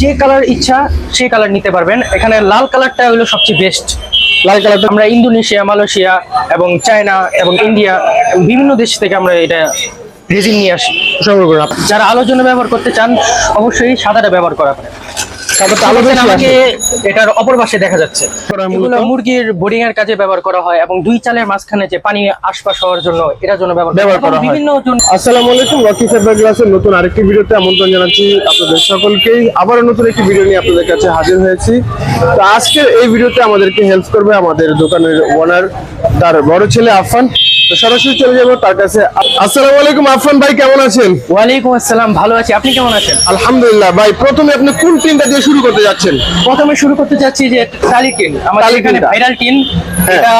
যে কালার ইচ্ছা সেই কালার নিতে পারবেন। এখানে লাল কালারটা হলো সবচেয়ে বেস্ট লাল কালারটা আমরা ইন্দোনেশিয়া, মালয়েশিয়া এবং চায়না এবং ইন্ডিয়া বিভিন্ন দেশ থেকে আমরা এটা রেজিন নিয়ে আসি যারা আলোর জন্য ব্যবহার করতে চান, অবশ্যই সাদাটা ব্যবহার করা। এটার অপর পাশে দেখা যাচ্ছে। এগুলো মুরগির বোর্ডিং এর কাজে ব্যবহার করা হয় এবং দুই চালের মাঝখানে যে পানি আশপাশ হওয়ার জন্য এটার জন্য ব্যবহার করা হয়। বিভিন্ন আসসালামু আলাইকুম রকি গ্লাসের নতুন আরেকটি ভিডিওতে আমন্ত্রণ জানাচ্ছি আপনাদের সকলকেই। আবারও নতুন একটি ভিডিও নিয়ে আপনাদের কাছে হাজির হয়েছি। তো আজকের এই ভিডিওতে আমাদেরকে হেল্প করবে আমাদের দোকানের ওনার তার বড় ছেলে আফান তো সরাসরি চলে যাব তার কাছে। আসসালামু আলাইকুম ভাই কেমন আছেন? ওয়ালাইকুম আসসালাম ভালো আছি। আপনি কেমন আছেন? আলহামদুলিল্লাহ ভাই প্রথমে আপনি কোন টিমটা দিয়ে শুরু করতে যাচ্ছেন? প্রথমে শুরু করতে চাচ্ছি যে টালি টিন আমাদের এখানে ভাইরাল টিন হ্যাঁ। এটা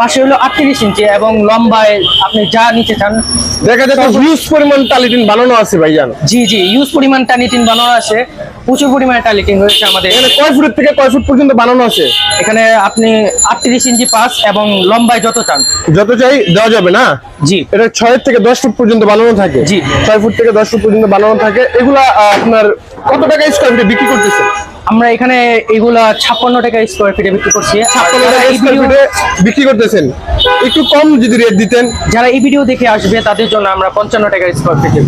পাশে হলো আটত্রিশ ইঞ্চি এবং লম্বায় আপনি যা নিতে চান দেখা যাচ্ছে হিউজ পরিমাণ টালিটিন বানানো আছে ভাইজান জি জি ইউজ পরিমাণ টানি টিন বানানো আছে। প্রচুর পরিমাণে টালি টিন রয়েছে আমাদের। এখানে কয় ফুটের থেকে কয় ফুট পর্যন্ত বানানো আছে? এখানে আপনি আটত্রিশ ইঞ্চি পাস এবং লম্বায় যত চান। যত চাই দেওয়া যাবে না? জি। এটা ছয় থেকে দশ ফুট পর্যন্ত বানানো থাকে। জি। ছয় ফুট থেকে দশ ফুট পর্যন্ত বানানো থাকে। এগুলা আপনার কত টাকা স্কোয়ার ফিটে বিক্রি করতেছে? আমরা এখানে এগুলা ছাপ্পান্ন টাকা স্কোয়ার ফিটে বিক্রি করছি। ছাপ্পান্ন টাকা স্কোয়ার ফিটে বিক্রি করতেছেন একটু কম যদি রেট দিতেন। যারা এই ভিডিও দেখে আসবে তাদের জন্য আমরা পঞ্চান্ন টাকা স্কোয়ার ফিটে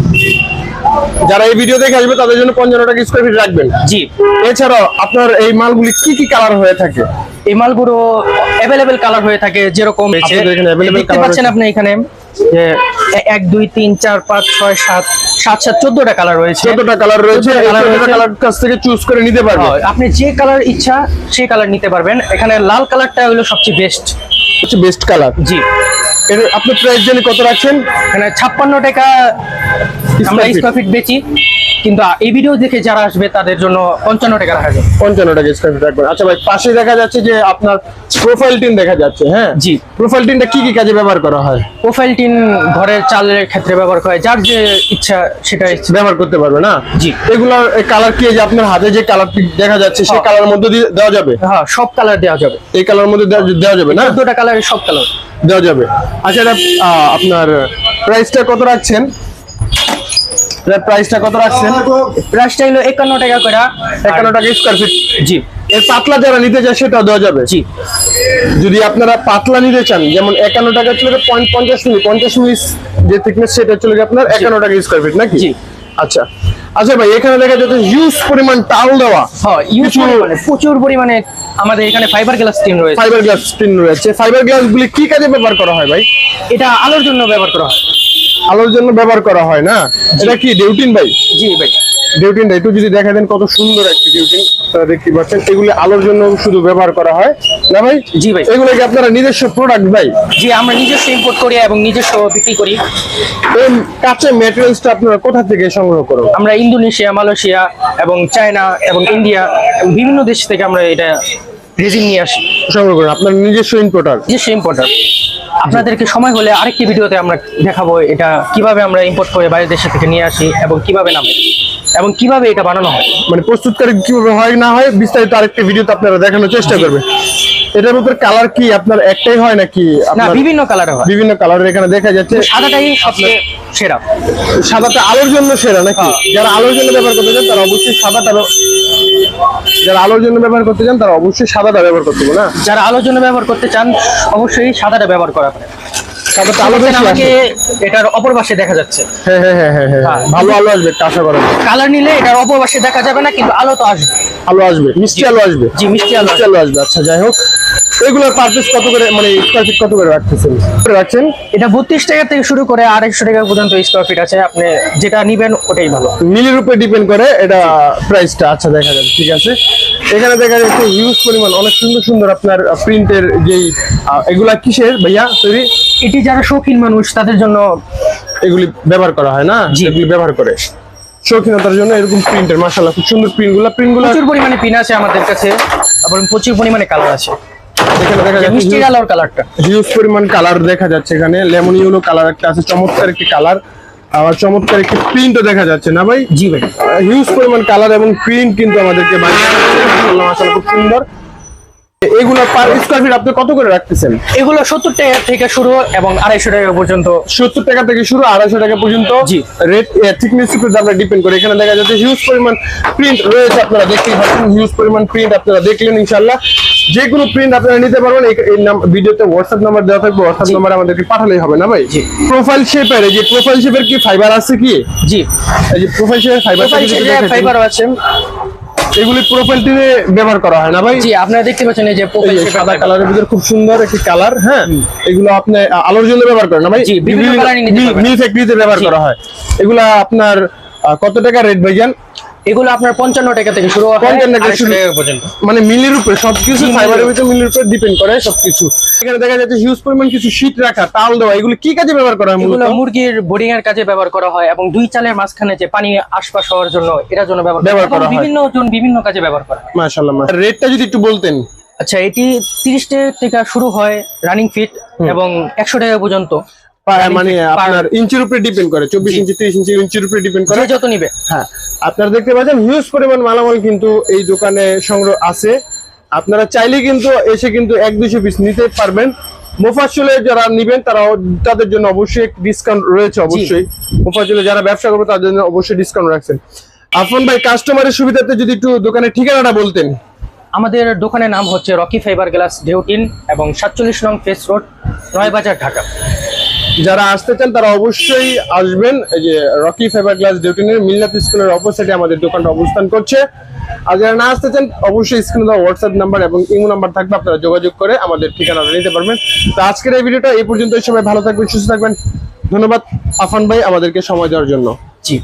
যারা এই ভিডিও দেখে আসবে তাদের জন্য পঞ্চান্ন টাকা স্কোয়ার ফিট রাখবেন। জি। এছাড়াও আপনার এই মালগুলি কি কি কালার হয়ে থাকে? এই মালগুলো অ্যাভেলেবেল কালার হয়ে থাকে যেরকম দেখতে পাচ্ছেন। আপনি এখানে যে এক দুই তিন চার পাঁচ ছয় সাত সাত সাত চোদ্দটা কালার রয়েছে। চোদ্দটা কালার রয়েছে। কালার কাছ থেকে চুজ করে নিতে পারবেন আপনি যে কালার ইচ্ছা সেই কালার নিতে পারবেন। এখানে লাল কালারটা হলো সবচেয়ে বেস্ট হচ্ছে বেস্ট কালার জি। আপনি প্রাইস জানি কত রাখছেন? এখানে ছাপ্পান্ন টাকা আমরা। স্কোয়ার ফিট বেচি কিন্তু এই ভিডিও দেখে যারা আসবে তাদের জন্য পঞ্চান্ন টাকা রাখা যাবে। পঞ্চান্ন টাকা স্কোয়ার ফিট রাখবেন। আচ্ছা ভাই পাশে দেখা যাচ্ছে যে আপনার প্রোফাইল টিন দেখা যাচ্ছে হ্যাঁ? জি। প্রোফাইল টিনটা কি কি কাজে ব্যবহার করা হয়? প্রোফাইল টিন ঘরের চালের ক্ষেত্রে ব্যবহার করে যার যে ইচ্ছা সেটা ব্যবহার করতে পারবে না? জি। এগুলার কালার কি? যে আপনার হাতে যে কালারটি দেখা যাচ্ছে সেই হ্যাঁ। কালারের মধ্যে দিয়ে দেওয়া যাবে? হ্যাঁ সব কালার দেওয়া যাবে। এই কালার মধ্যে দেওয়া যাবে না? চোদ্দটা কালারের সব কালার দেওয়া যাবে। আচ্ছা আপনার প্রাইসটা কত রাখছেন? প্রাইসটা কত রাখছেন? প্রাইসটা হলো একান্ন টাকা করে। একান্ন টাকা স্কোয়ার ফিট জি। এর পাতলা যারা নিতে চায় সেটাও দেওয়া যাবে। জি। যদি আপনারা পাতলা নিতে চান যেমন একান্ন টাকা চলে মিলি মিলি যে থিকনেস সেটা চলে আপনার একান্ন টাকা স্কোয়ার ফিট নাকি? জি। আচ্ছা। আচ্ছা ভাই এখানে দেখা যাচ্ছে হিউজ পরিমাণ টাল দেওয়া। হ্যাঁ ইউজ পরিমাণে প্রচুর পরিমাণে আমাদের এখানে ফাইবার গ্লাস টিন রয়েছে। ফাইবার গ্লাস রয়েছে। ফাইবার গ্লাস গুলি কি কাজে ব্যবহার করা হয় ভাই? এটা আলোর জন্য ব্যবহার করা হয়। আলোর জন্য ব্যবহার করা হয় না? এটা কি ডিউটিন ভাই? জি ভাই। ডিউটিন একটু যদি দেখা দেন কত সুন্দর একটি ডিউটিন আপনারা দেখতে পাচ্ছেন। এগুলি আলোর জন্য শুধু ব্যবহার করা হয়। না ভাই? জি ভাই। এগুলো কি আপনারা নিজস্ব প্রোডাক্ট ভাই? জি আমরা নিজস্ব ইম্পোর্ট করি এবং নিজস্ব বিক্রি করি। এই কাঁচা ম্যাটেরিয়ালসটা আপনারা কোথা থেকে সংগ্রহ করো আমরা ইন্দোনেশিয়া মালয়েশিয়া এবং চায়না এবং ইন্ডিয়া এবং বিভিন্ন দেশ থেকে আমরা এটা রেজিন নিয়ে আসি সংগ্রহ করুন। আপনার নিজস্ব ইম্পোর্টার নিজস্ব ইম্পোর্টার আপনাদেরকে সময় হলে আরেকটি ভিডিওতে আমরা দেখাবো এটা কীভাবে আমরা ইম্পোর্ট করে বাইরের দেশে থেকে নিয়ে আসি এবং কীভাবে নামে। এবং কীভাবে এটা বানানো হয়? মানে প্রস্তুতকারী কীভাবে হয় না হয় বিস্তারিত আরেকটি ভিডিওতে আপনারা দেখানোর চেষ্টা। করবেন। এটার ভিতর কালার কি? আপনার একটাই হয় নাকি না আপনার বিভিন্ন কালারে হয়। বিভিন্ন কালারের এখানে দেখা যাচ্ছে। সাদাটাই সবচেয়ে সেরা। সাদাটা আলোর জন্য সেরা নাকি? হ্যাঁ। যারা আলোর জন্য ব্যবহার করতে চান তারা অবশ্যই সাদাটা যারা আলোর জন্য ব্যবহার করতে চান তারা অবশ্যই সাদাটা ব্যবহার করতে না? যারা আলোর জন্য ব্যবহার করতে চান অবশ্যই সাদাটা ব্যবহার করা পারে সাদাটা আলো বেশি আসে এটার অপর পাশে দেখা যাচ্ছে। হ্যাঁ হ্যাঁ হ্যাঁ হ্যাঁ হ্যাঁ হ্যাঁ। ভালো আলো আসবে আশা করা যায়। কালার নিলে এটার অপর পাশে দেখা যাবে না কিন্তু আলো তো আসবে। আলো আসবে মিষ্টি আলো আসবে। জি মিষ্টি আলো মিষ্টি আলো আসবে আচ্ছা যাই হোক। এগুলোর পারচেস কত করে মানে স্কোয়ার ফিট কত করে রাখতেছেন? রাখছেন? এটা বত্রিশ টাকা থেকে শুরু করে আড়াইশো টাকা পর্যন্ত স্কোয়ার ফিট আছে। আপনি যেটা নিবেন ওটাই ভালো। মিলির উপরে ডিপেন্ড করে এটা প্রাইসটা আচ্ছা দেখা যাবে ঠিক আছে। এখানে দেখা যাচ্ছে হিউজ পরিমাণ অনেক সুন্দর সুন্দর আপনার প্রিন্টের যেই এগুলা কিসের ভাইয়া? তৈরি এটি যারা শৌখিন মানুষ তাদের জন্য এগুলি ব্যবহার করা হয় না। এগুলি ব্যবহার করে। শৌখিনতার জন্য এরকম প্রিন্টের মাশাআল্লাহ খুব সুন্দর প্রিন্টগুলো প্রিন্টগুলো প্রচুর পরিমাণে পিন আছে আমাদের কাছে এবং প্রচুর পরিমাণে কালার আছে। এখানে দেখা মিষ্টি যাচ্ছে আলোর কালারটা হিউজ পরিমাণ কালার দেখা যাচ্ছে এখানে। লেমন কালার একটা আছে চমৎকার একটি কালার আবার চমৎকার একটি প্রিন্টও দেখা যাচ্ছে না ভাই? জি ভাই। হিউজ পরিমাণ কালার এবং প্রিন্ট কিন্তু আমাদেরকে মাশাআল্লাহ, খুব সুন্দর। এগুলো পার স্কোয়ার ফিট আপনি কত করে রাখতেছেন? এগুলো সত্তর টাকা থেকে শুরু এবং আড়াইশো টাকা পর্যন্ত। সত্তর টাকা থেকে শুরু আড়াইশো টাকা পর্যন্ত। জি। রেট থিকনেস উপর দামটা ডিপেন্ড করে। এখানে দেখা যাচ্ছে হিউজ পরিমাণ প্রিন্ট রয়েছে আপনারা দেখতেই পাচ্ছেন। হিউজ পরিমাণ প্রিন্ট আপনারা দেখলেন ইনশাল্লাহ যে কোনো প্রিন্ট আপনারা নিতে পারবেন। এই- ভিডিওতে হোয়াটসঅ্যাপ নাম্বার দেওয়া থাকবে। হোয়াটসঅ্যাপ নাম্বার আমাদেরকে পাঠালেই হবে না ভাই? প্রোফাইল শেপের এই যে প্রোফাইল শেপের কি ফাইবার আছে কি? জি। এই যে প্রোফাইল শেপের ফাইবার ফাইবার আছে। এগুলি প্রোফাইল টিনে ব্যবহার করা হয় না ভাই? জি আপনারা দেখতে পাচ্ছেন এই যে সাদা কালারের ভিতরে খুব সুন্দর একটি কালার হ্যাঁ? এগুলো আপনি আলোর জন্য ব্যবহার করেন না ভাই? মিল ফ্যাক্টরিতে ব্যবহার করা হয়। এগুলা আপনার কত টাকা রেট ভাইজান? এগুলো আপনার পঞ্চান্ন টাকা থেকে শুরু হয় 55 টাকা শুরু। পর্যন্ত। মানে মিলের উপরে সবকিছু ফাইবারের মিলের ভিতরে মিলের উপরে ডিপেন্ড করে সবকিছু। এখানে দেখা যাচ্ছে হিউজ পরিমাণ কিছু শীত রাখা তাল দেওয়া এগুলো কি কাজে ব্যবহার করা হয় এগুলো মুরগির বোর্ডিং এর কাজে ব্যবহার করা হয় এবং দুই চালের মাঝখানে যে পানি আশপাশ হওয়ার জন্য এটার জন্য ব্যবহার করা হয়। বিভিন্ন জন বিভিন্ন কাজে ব্যবহার করা হয়। মাশাআল্লাহ রেটটা যদি একটু বলতেন। আচ্ছা এটি তিরিশ টাকা শুরু হয় রানিং ফিট এবং একশো টাকা পর্যন্ত। মানে feet আপনার ইঞ্চির উপরে ডিপেন্ড করে চব্বিশ ইঞ্চি তিরিশ ইঞ্চি ইঞ্চির উপরে ডিপেন্ড করে। যত নিবে। হ্যাঁ আপনারা দেখতে পাচ্ছেন হিউজ পরিমাণ মালামাল কিন্তু এই দোকানে সংগ্রহ আছে। আপনারা চাইলে কিন্তু এসে কিন্তু এক দুশো পিস নিতে পারবেন। মোফাসলে যারা নিবেন তারা তাদের জন্য অবশ্যই ডিসকাউন্ট রয়েছে অবশ্যই। মোফাসলে যারা ব্যবসা করবে তাদের জন্য অবশ্যই ডিসকাউন্ট রাখছেন। আফন ভাই কাস্টমারের সুবিধাতে যদি একটু দোকানের ঠিকানাটা বলতেন। আমাদের দোকানের নাম হচ্ছে রকি ফাইবার গ্লাস ডেউটিন এবং সাতচল্লিশ নং ফেস রোড নয়বাজার ঢাকা। যারা আসতে চান, তারা অবশ্যই আসবেন। এই যে রকি ফেভার গ্লাস ডিউটিনের মিল্লাত স্কুলের অপোজিটে আমাদের দোকানটা অবস্থান করছে। আর যারা না আসতে চান, অবশ্যই স্ক্রিনে দেওয়া হোয়াটসঅ্যাপ নাম্বার এবং ইমো নাম্বার থাকবে, আপনারা যোগাযোগ করে আমাদের ঠিকানাটা নিতে পারবেন। তো আজকের এই ভিডিওটা এই পর্যন্ত সবাই ভালো থাকবেন, সুস্থ থাকবেন। ধন্যবাদ, আফান ভাই, আমাদেরকে সময় দেওয়ার জন্য। জি।